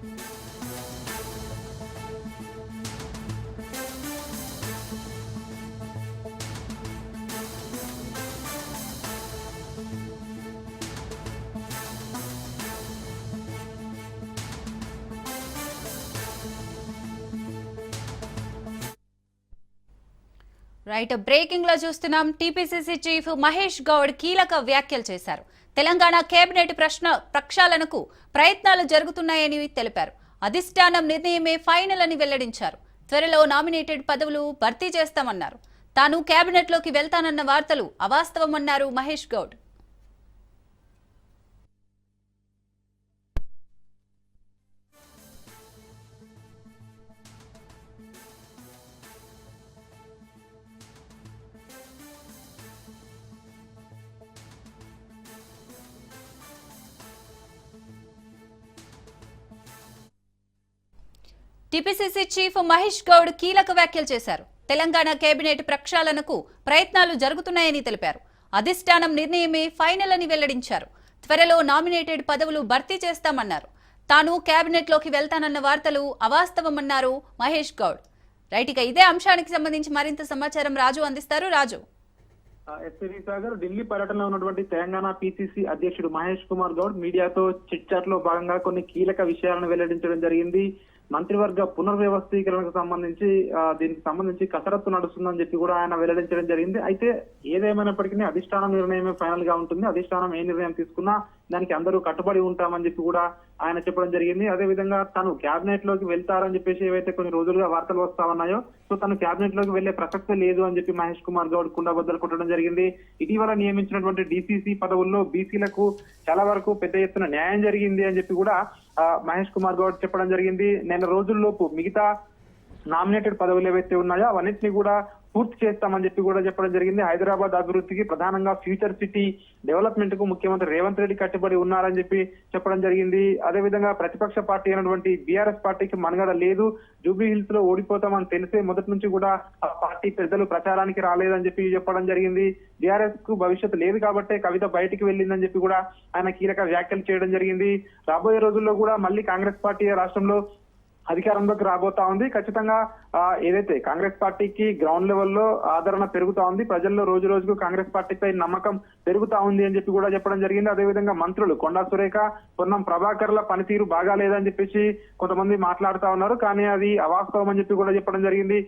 Música right బ్రేకింగ్లో చూస్తున్నాం. TPCC chief Mahesh Goud కీలక వ్యాఖ్యలు చేశారు. తెలంగాణ కేబినెట్ ప్రశ్న ప్రక్షాళనకు ప్రయత్నాలు జరుగుతున్నాయని తెలిపారు. అధిష్టానం నిర్ణయమే ఫైనల్ అని వెల్లడించారు. త్వరలో నామినేటెడ్ పదవులు భర్తీ చేస్తామన్నారు. తాను కేబినెట్లోకి వెళ్తానన్న వార్తలు అవాస్తవమన్నారు మహేష్ గౌడ్. టీపీసీసీ చీఫ్ మహేష్ గౌడ్ కీలక వ్యాఖ్యలు చేశారు. తెలంగాణ కేబినెట్ ప్రక్షాళనకు ప్రయత్నాలు జరుగుతున్నాయని తెలిపారు. అధిష్టానం నిర్ణయమే ఫైనల్ అని వెల్లడించారు. త్వరలో నామినేటెడ్ పదవులు భర్తీ చేస్తామన్నారు. తాను కేబినెట్లోకి వెళ్తానన్న వార్తలు అవాస్తవమన్నారు మహేష్ గౌడ్. రైట్ ఇక ఇదే అంశానికి సంబంధించి మరింత సమాచారం రాజు అందిస్తారు. రాజు. ఎస్పీ సాగర్ ఢిల్లీ పర్యటనలో ఉన్నటువంటి తెలంగాణ పిసిసి అధ్యక్షుడు మహేష్ కుమార్ గౌడ్ మీడియాతో చిట్ చాట్లో భాగంగా కొన్ని కీలక విషయాలను వెల్లడించడం జరిగింది. మంత్రివర్గ పునర్వ్యవస్థీకరణకు సంబంధించి దీనికి సంబంధించి కసరత్తు నడుస్తుందని చెప్పి కూడా ఆయన వెల్లడించడం జరిగింది. అయితే ఏదేమైనప్పటికీ అధిష్టానం నిర్ణయమే ఫైనల్గా ఉంటుంది. అధిష్టానం ఏ నిర్ణయం తీసుకున్నా దానికి అందరూ కట్టుబడి ఉంటామని చెప్పి కూడా ఆయన చెప్పడం జరిగింది. అదే విధంగా తను క్యాబినెట్లోకి వెళ్తారని చెప్పేసి ఏవైతే కొన్ని రోజులుగా వార్తలు వస్తా ఉన్నాయో సో తను క్యాబినెట్లోకి వెళ్ళే ప్రసక్తి లేదు అని చెప్పి మహేష్ కుమార్ గౌడ్ కుండబద్దలు కొట్టడం జరిగింది. ఇటీవల నియమించినటువంటి డిసిసి పదవుల్లో బీసీలకు చాలా వరకు పెద్ద ఎత్తున న్యాయం జరిగింది అని చెప్పి కూడా మహేష్ కుమార్ గౌడ్ చెప్పడం జరిగింది. నెల రోజుల్లోపు మిగతా నామినేటెడ్ పదవులు ఏవైతే ఉన్నాయో అవన్నింటినీ కూడా పూర్తి చేస్తామని చెప్పి కూడా చెప్పడం జరిగింది. హైదరాబాద్ అభివృద్ధికి ప్రధానంగా ఫ్యూచర్ సిటీ డెవలప్మెంట్కు ముఖ్యమంత్రి రేవంత్ రెడ్డి కట్టుబడి ఉన్నారని చెప్పి చెప్పడం జరిగింది. అదే విధంగా ప్రతిపక్ష పార్టీ అయినటువంటి బీఆర్ఎస్ పార్టీకి మనుగడ లేదు. జూబ్లీ హిల్స్లో ఓడిపోతామని తెలిసే మొదటి నుంచి కూడా ఆ పార్టీ పెద్దలు ప్రచారానికి రాలేదని చెప్పి చెప్పడం జరిగింది. బీఆర్ఎస్కు భవిష్యత్తు లేదు కాబట్టే కవిత బయటికి వెళ్ళిందని చెప్పి కూడా ఆయన కీలక వ్యాఖ్యలు చేయడం జరిగింది. రాబోయే రోజుల్లో కూడా మళ్ళీ కాంగ్రెస్ పార్టీ రాష్ట్రంలో అధికారంలోకి రాబోతా ఉంది. ఖచ్చితంగా ఏదైతే కాంగ్రెస్ పార్టీకి గ్రౌండ్ లెవెల్లో ఆదరణ పెరుగుతా ఉంది ప్రజల్లో రోజు రోజుకు కాంగ్రెస్ పార్టీపై నమ్మకం పెరుగుతా ఉంది అని చెప్పి కూడా చెప్పడం జరిగింది. అదేవిధంగా మంత్రులు కొండా సురేఖ పొన్నం ప్రభాకర్ల పనితీరు బాగాలేదని చెప్పేసి కొంతమంది మాట్లాడుతా ఉన్నారు. కానీ అది అవాస్తవం అని చెప్పి కూడా చెప్పడం జరిగింది.